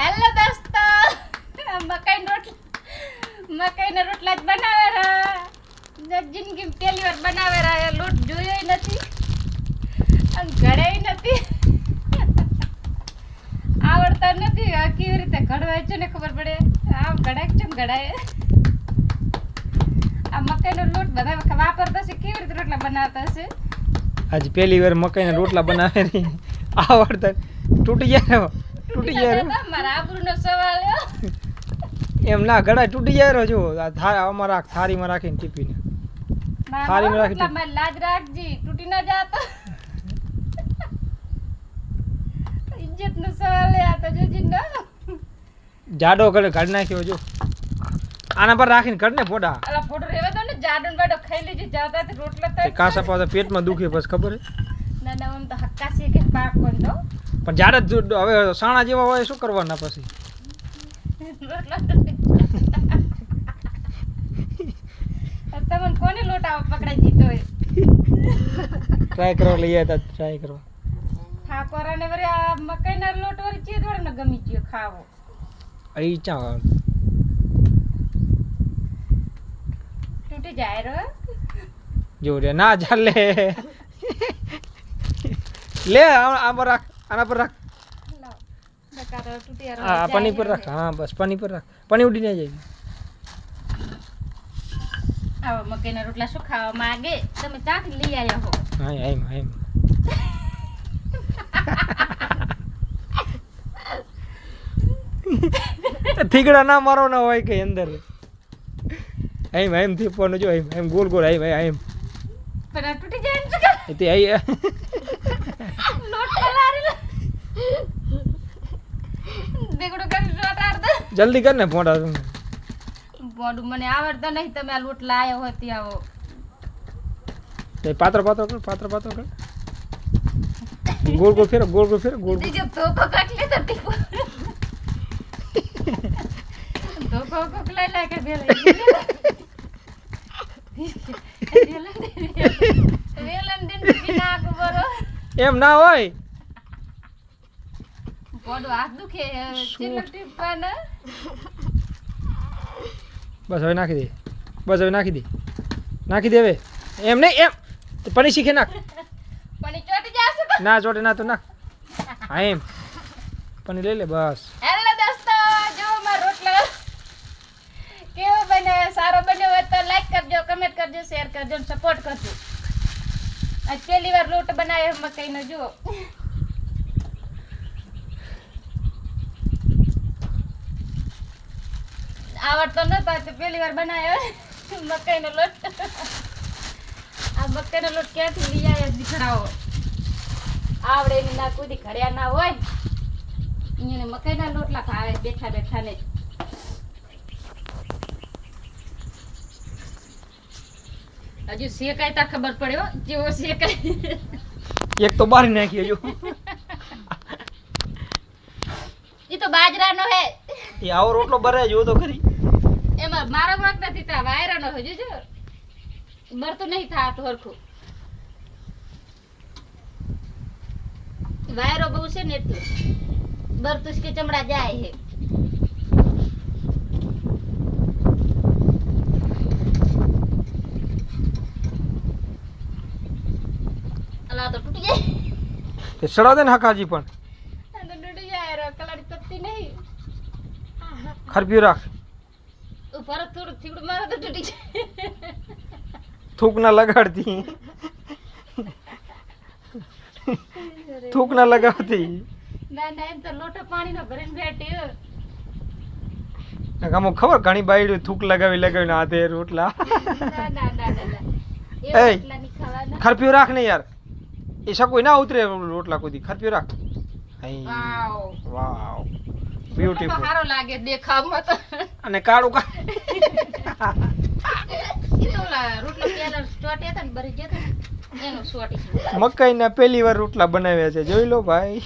Hello દોસ્તો. મકાઈ રોટલા મકાઈના રોટલા જ બનાવે રહ્યા જિંદગી પહેલી વાર બનાવે રહ્યા લોટ જોયો નથી. અને ઘડાય નથી. આવડતા નથી. આ કેવી રીતે ઘડવાય છે ને ખબર પડે? આમ ઘડાય છે ઘડાય? આ મકાઈનો લોટ બધા વાપરતા છે કેવી રીતે રોટલા બનાવતા હશે? આજ પહેલી વાર મકાઈના રોટલા બનાવે આવડતા તૂટી ને, તૂટી જાય મારા આબરૂનો સવાલ એમ ના ગળા તૂટી જાય રહ્યો જો. આમાં રાખ થારીમાં રાખીને ટીપીને. થારીમાં રાખી લાજ રાખજી તૂટી ના જાતો. ઇજ્જત નો સવાલ આ તો જો નો જાડો ગળે કાઢી નાખ્યો જો. આના પર રાખીને કાઢ ને પોડા અલા ફોટો રેવા દો ને જાડો ને બાડો ખાઈ લેજે જાતા રોટલા તો કાસા પાસા પેટમાં દુખે બસ ખબર હે? ના ના તો હક્કા છે કે પાક કોણ તો પણ જાડે જ જો- હવે સાણા જેવા હોય શું કરવાના પછી? તમને કોને લોટાવા પકડાઈ દીધો હોય ટ્રાય કરવા લઈ આવ્યા ટ્રાય વળી આ મકાઈના લોટ વળી ચેદ ને ગમી ગયો ખાવો. અહીં ચા તૂટી જાય રો. જો રે ના ચાલે. લે આ આ પર રાખ આના પર રાખ લાવ બકારો તૂટી યાર આ પાણી પર રાખ હા બસ પાણી પર રાખ પાણી ઉડી ના જાય આવા મકાઈના રોટલા શું ખાવા માંગે તમે ત્યાંથી લઈ આવ્યા હો હા એમ એમ થીગડા ના મારો ના હોય કઈ અંદર એમ એમ થીપવાનું જો એમ એમ ગોલ ગોલ એમ એમ પણ આ તૂટી જાય ને શું કરે? એ તે આઈ લોટ પલાળેલો. દેગડો કરી લોટ આડતો. જલ્દી કર ને ફોટા બોડું મને આવડતો નહીં તમે આ લોટ લાયો હોય ત્યાં આવો. તે પાત્ર પાત્ર કર પાત્ર પાત્ર કર. ગોળ ગોળ ફેર ગોળ ગોળ ફેર ગોળ બીજો ધોકો કાઢી લીધો ટીપો. ધોકો કોક લઈ લે કે બે લઈ વેલન દિન બિના કબરો એમ ના હોય? બસ હવે નાખી દે. બસ હવે નાખી દે. નાખી દે હવે. એમ નહીં એમ. પડી શીખે નાખ. પણ ના ચોટે ના તો નાખ. હા એમ. પણ લઈ લે બસ. હેલો દોસ્તો જો મારો રોટલો કેવો બન્યો સારો બન્યો હોય તો લાઈક કરજો કમેન્ટ કરજો શેર કરજો સપોર્ટ કરજો. આજ પહેલી વાર લોટ બનાવ્યો મકાઈનો, જુઓ. આવડતો નતો તો પહેલી વાર બનાવ્યો મકાઈનો લોટ. આ મકાઈનો લોટ ક્યાંથી લઈ આવ્યો દીકરાઓ? આવડે એની ના કુદી ઘડ્યા ના હોય. અહીંયા મકાઈના લોટલા ભાવે બેઠા બેઠા ને હજુ શેકાય તા ખબર પડ્યો હો જેવો શેકાય એક તો બારી નાખી હજુ. એ તો બાજરાનો હે. એ આવો રોટલો ભરાય જો તો ખરી. એમાં મારો વાંક નથી તા વાયરાનો હજુ જો. બરતું નહીં થાતું હરખું. વાયરો બહુ છે ને એટલે. બરતું કે ચમડા જાય હે. અલા તો તૂટી જાય. તે સડા દે ને હકાજી પણ. તો તૂટી જાય રે કલાડી તપતી નહીં. ખરપ્યું રાખ. ઉપર થોડું થીગડું મારે તો તૂટી જાય. થૂક ના લગાડતી. થૂક ના લગાવતી. ના ના એમ તો લોટો પાણીનો ભરીને બેઠી હો. ખબર ઘણી બાયડી થૂક લગાવી લગાવીને હાથે રોટલા. ના ના ના ના ના. ખરપ્યું રાખ ને યાર. એ સકોઈ ના ઉતરે રોટલા કોઈ ખરપ્યું રાખ. વાવ. વાવ. બ્યુટીફુલ સારો લાગે દેખાવમાં તો. અને કાળું કા ઈ તો ઓલા રોટલો પેલા ચોટ્યા હતા ને પહેલી વાર રોટલા બનાવ્યા છે જોઈ લો ભાઈ.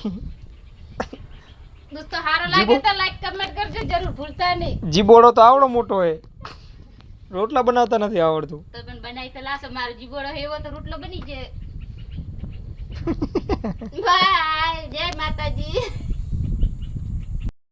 દોસ્તો સારો લાગે તો લાઈક કમેન્ટ કરજો જરૂર ભૂલતા નહીં. જીબોડો તો આવડો મોટો હોય રોટલા બનાવતા નથી આવડતું. તો પણ બનાવી તો લાશો મારો જીબોડો એવો તો રોટલો બની જાય. બાય જય માતાજી